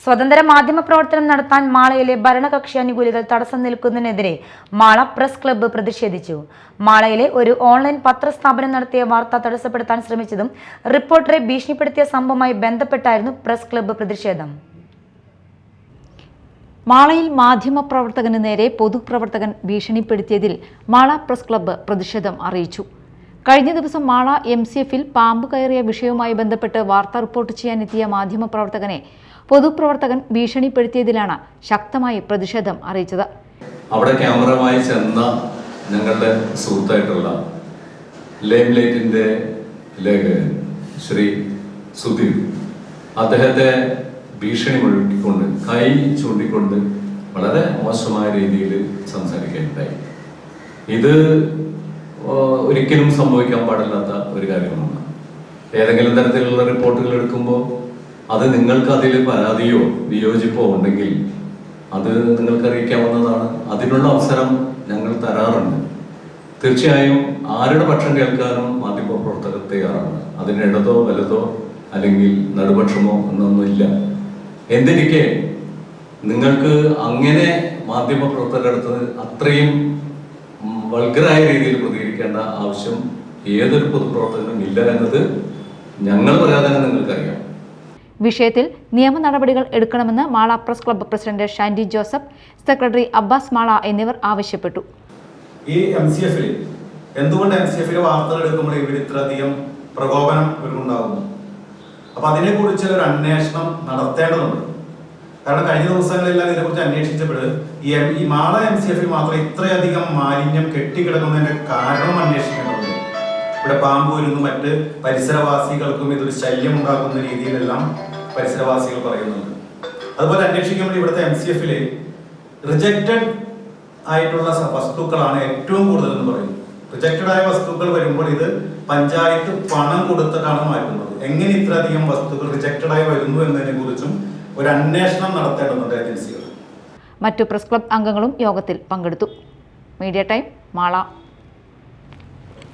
സ്വതന്ത്ര മാധ്യമ പ്രവർത്തനം നടത്താൻ മാളയിലെ ഭരണകക്ഷി അനുകൂലികൾ തടസ്സം നിൽക്കുന്നതിനെതിരെ മാള പ്രസ് ക്ലബ്ബ് പ്രതിഷേധിച്ചു. മാളയിലെ ഒരു ഓൺലൈൻ പത്രസ്ഥാപനം നടത്തിയ വാർത്ത തടസ്സപ്പെടുത്താൻ ശ്രമിച്ചതും റിപ്പോർട്ടറെ ഭീഷണിപ്പെടുത്തിയ സംഭവമായി ബന്ധപ്പെട്ടായിരുന്നു പ്രസ് ക്ലബ്ബ് പ്രതിഷേധം. മാളയിൽ മാധ്യമപ്രവർത്തകന് നേരെ പൊതുപ്രവർത്തകൻ ഭീഷണിപ്പെടുത്തിയതിൽ മാള പ്രസ് ക്ലബ്ബ് പ്രതിഷേധം അറിയിച്ചു. കഴിഞ്ഞ ദിവസം മാള എം സി എഫിൽ പാമ്പ് കയറിയ വിഷയവുമായി ബന്ധപ്പെട്ട് വാർത്ത റിപ്പോർട്ട് ചെയ്യാനെത്തിയ മാധ്യമപ്രവർത്തകനെ പൊതുപ്രവർത്തകൻ ഭീഷണിപ്പെടുത്തിയതിലാണ് ശക്തമായി പ്രതിഷേധം അറിയിച്ചത്. അവിടെ ക്യാമറമായി ചെന്ന ഞങ്ങളുടെ സുഹൃത്തായിട്ടുള്ള ലൈം ലൈറ്റിന്റെ ലേഖകൻ ശ്രീ സുധീർ. അദ്ദേഹത്തെ ഭീഷണി മുഴക്കിക്കൊണ്ട് കൈ ചൂണ്ടിക്കൊണ്ട് വളരെ മോശമായ രീതിയിൽ സംസാരിക്കുകയുണ്ടായി. ഇത് ഒരിക്കലും സംഭവിക്കാൻ പാടില്ലാത്ത ഒരു കാര്യമാണ്. ഏതെങ്കിലും തരത്തിലുള്ള റിപ്പോർട്ടുകൾ എടുക്കുമ്പോൾ അത് നിങ്ങൾക്ക് അതിൽ പരാതിയോ വിയോജിപ്പോ ഉണ്ടെങ്കിൽ അത് നിങ്ങൾക്ക് അറിയിക്കാവുന്നതാണ് അതിനുള്ള അവസരം ഞങ്ങൾ തരാറുണ്ട്. തീർച്ചയായും ആരുടെ പക്ഷം കേൾക്കാനും മാധ്യമപ്രവർത്തകർ തയ്യാറാണ്. അതിന് ഇടതോ വലതോ അല്ലെങ്കിൽ നടുപക്ഷമോ എന്നൊന്നുമില്ല എന്തിരിക്കെ നിങ്ങൾക്ക് അങ്ങനെ മാധ്യമപ്രവർത്തകരുടെ അടുത്ത് അത്രയും വൾഗറായ രീതിയിൽ പ്രതികരിക്കേണ്ട ആവശ്യം ഏതൊരു പൊതുപ്രവർത്തകനും ഇല്ല എന്നത് ഞങ്ങൾ പറയാതെ തന്നെ നിങ്ങൾക്കറിയാം. വിഷയത്തിൽ നിയമ നടപടികൾ എടുക്കണമെന്ന് Mala press club president Shandy Joseph secretary Abbas Mala എന്നിവർ ആവശ്യപ്പെട്ടു. ഈ എം സി എന്തുകൊണ്ട് എം സി എഫിലെ വാർത്തകൾ എടുക്കുമ്പോൾ ഇവിടെ ഇത്രയധികം പ്രകോപനം ഇവർക്കുണ്ടാകുന്നു? അപ്പൊ അതിനെക്കുറിച്ച് ഒരു അന്വേഷണം നടത്തേണ്ടതുണ്ട്. കാരണം കഴിഞ്ഞ ദിവസങ്ങളിലെല്ലാം ഇതിനെക്കുറിച്ച് അന്വേഷിച്ചപ്പോൾ ഈ മാള എം സി എഫിൽ മാത്രം ഇത്രയധികം മാലിന്യം കെട്ടിക്കിടക്കുന്നതിന്റെ കാരണം അന്വേഷിക്കേണ്ടതുണ്ട്. ഇവിടെ പാമ്പ് വരുന്നു മറ്റ് പരിസരവാസികൾക്കും ഇതൊരു ശല്യം ഉണ്ടാക്കുന്ന രീതിയിലെല്ലാം പരിസരവാസികൾ പറയുന്നുണ്ട്. അതുപോലെ അന്വേഷിക്കുമ്പോൾ ഇവിടുത്തെ എം സി എഫിൽ റിജക്റ്റഡ് ആയിട്ടുള്ള വസ്തുക്കളാണ് ഏറ്റവും കൂടുതൽ എന്ന് പറയുന്നത് റിജക്റ്റഡ് ആയ വസ്തുക്കൾ വരുമ്പോൾ ഇത് പഞ്ചായത്ത് പണം കൊടുത്തിട്ടാണ് മാറ്റുന്നത്. എങ്ങനെ ഇത്രയധികം വസ്തുക്കൾ റിജക്റ്റഡ് ആയി വരുന്നു എന്നതിനെ കുറിച്ചും ഒരു അന്വേഷണം നടത്തേണ്ടതുണ്ട് ഏജൻസികൾ മറ്റു പ്രസ് ക്ലബ് അംഗങ്ങളും യോഗത്തിൽ പങ്കെടുത്തു. Media time Mala.